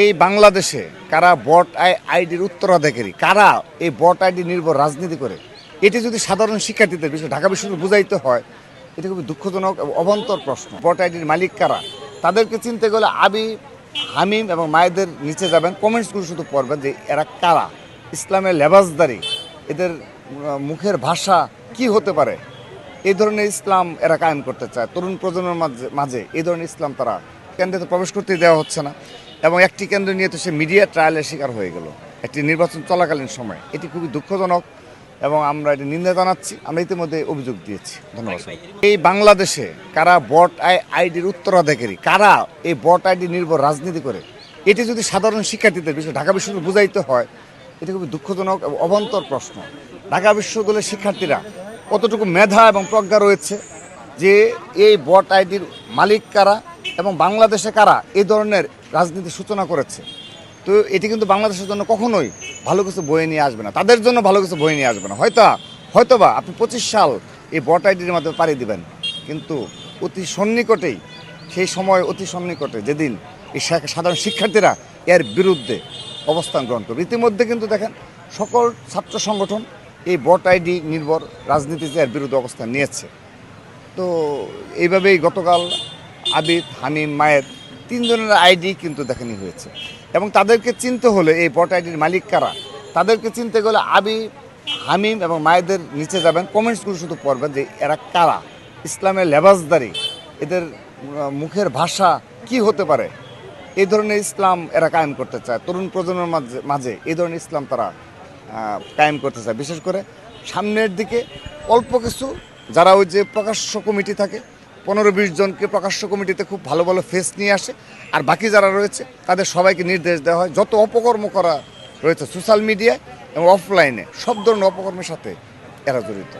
এই বাংলাদেশে কারা আই- আইডির উত্তরাধিকারী, কারা এই বট আইডি নির্ভর রাজনীতি করে, এটি যদি সাধারণ শিক্ষার্থীদের বিষয়, ঢাকা বিশ্ববিদ্যালয় বুঝাইতে হয়, এটা খুবই দুঃখজনক এবং অভন্তর প্রশ্ন। ভোট আইডির মালিক কারা? তাদেরকে চিনতে গেলে আবি, হামিম এবং মায়েদের নিচে যাবেন। কমেন্টসগুলো শুধু পড়বেন যে এরা কারা? ইসলামের লেবাসদারি, এদের মুখের ভাষা কি হতে পারে? এই ধরনের ইসলাম এরা কায়েম করতে চায়। তরুণ প্রজন্মের মাঝে মাঝে এই ধরনের ইসলাম তারা কেন্দ্রে প্রবেশ করতে দেওয়া হচ্ছে না। এবং একটি কেন্দ্র নিয়ে তো সে মিডিয়া ট্রায়ালের শিকার হয়ে গেল। একটি নির্বাচন চলাকালীন সময়। এটি খুবই দুঃখজনক এবং আমরা এটি নিন্দা জানাচ্ছি। আমরা ইতিমধ্যে অভিযোগ দিয়েছি। ধন্যবাদ এই বাংলাদেশে কারা ভোট আই- আইডির উত্তরাধিকারী, কারা এই বট আইডি নির্ভর রাজনীতি করে, এটি যদি সাধারণ শিক্ষার্থীদের বিষয়ে ঢাকা বিশ্ববিদ্যালয় বুঝাইতে হয়, এটি খুবই দুঃখজনক এবং অভন্তর প্রশ্ন। ঢাকা বিশ্ববিদ্যালয়ের শিক্ষার্থীরা কতটুকু মেধা এবং প্রজ্ঞা রয়েছে যে এই বট আইডির মালিক কারা এবং বাংলাদেশে কারা এই ধরনের রাজনীতি সূচনা করেছে? তো এটি কিন্তু বাংলাদেশের জন্য কখনোই ভালো কিছু বয়ে নিয়ে আসবে না। তাদের জন্য ভালো কিছু বয়ে নিয়ে আসবে না। হয়তো, হয়তোবা আপনি পঁচিশ সাল এই বট আইডির মাধ্যমে পাড়ি দিবেন, কিন্তু অতি সন্নিকটেই, সেই সময় অতি সন্নিকটে যেদিন এই সাধারণ শিক্ষার্থীরা এর বিরুদ্ধে অবস্থান গ্রহণ করবে। ইতিমধ্যে কিন্তু দেখেন, সকল ছাত্র সংগঠন এই বট আইডি নির্ভর রাজনীতিতে এর বিরুদ্ধে অবস্থান নিয়েছে। তো এইভাবেই গতকাল আবিদ হামিম মায়ের তিনজনের আইডি কিন্তু দেখানি হয়েছে। এবং তাদেরকে চিনতে হলে এই বট আইডির মালিক কারা? তাদেরকে চিনতে গেলে আবি হামিম এবং মায়েদের নিচে যাবেন। কমেন্টসগুলো শুধু পড়বেন যে এরা কারা? ইসলামের লেবাসদারি, এদের মুখের ভাষা কি হতে পারে? এই ধরনের ইসলাম এরা কায়েম করতে চায়। তরুণ প্রজন্মের মাঝে মাঝে এই ধরনের ইসলাম তারা কায়েম করতে চায়। বিশেষ করে সামনের দিকে অল্প কিছু, যারা ওই যে প্রকাশ্য কমিটি থাকে পনেরো বিশ জনকে প্রকাশ্য কমিটিতে খুব ভালো ভালো ফেস নিয়ে আসে। আর বাকি যারা রয়েছে, তাদের সবাইকে নির্দেশ দেওয়া হয়। যত অপকর্ম করা রয়েছে সোশ্যাল মিডিয়ায় এবং অফলাইনে সব ধরনের অপকর্মের সাথে এরা জড়িত।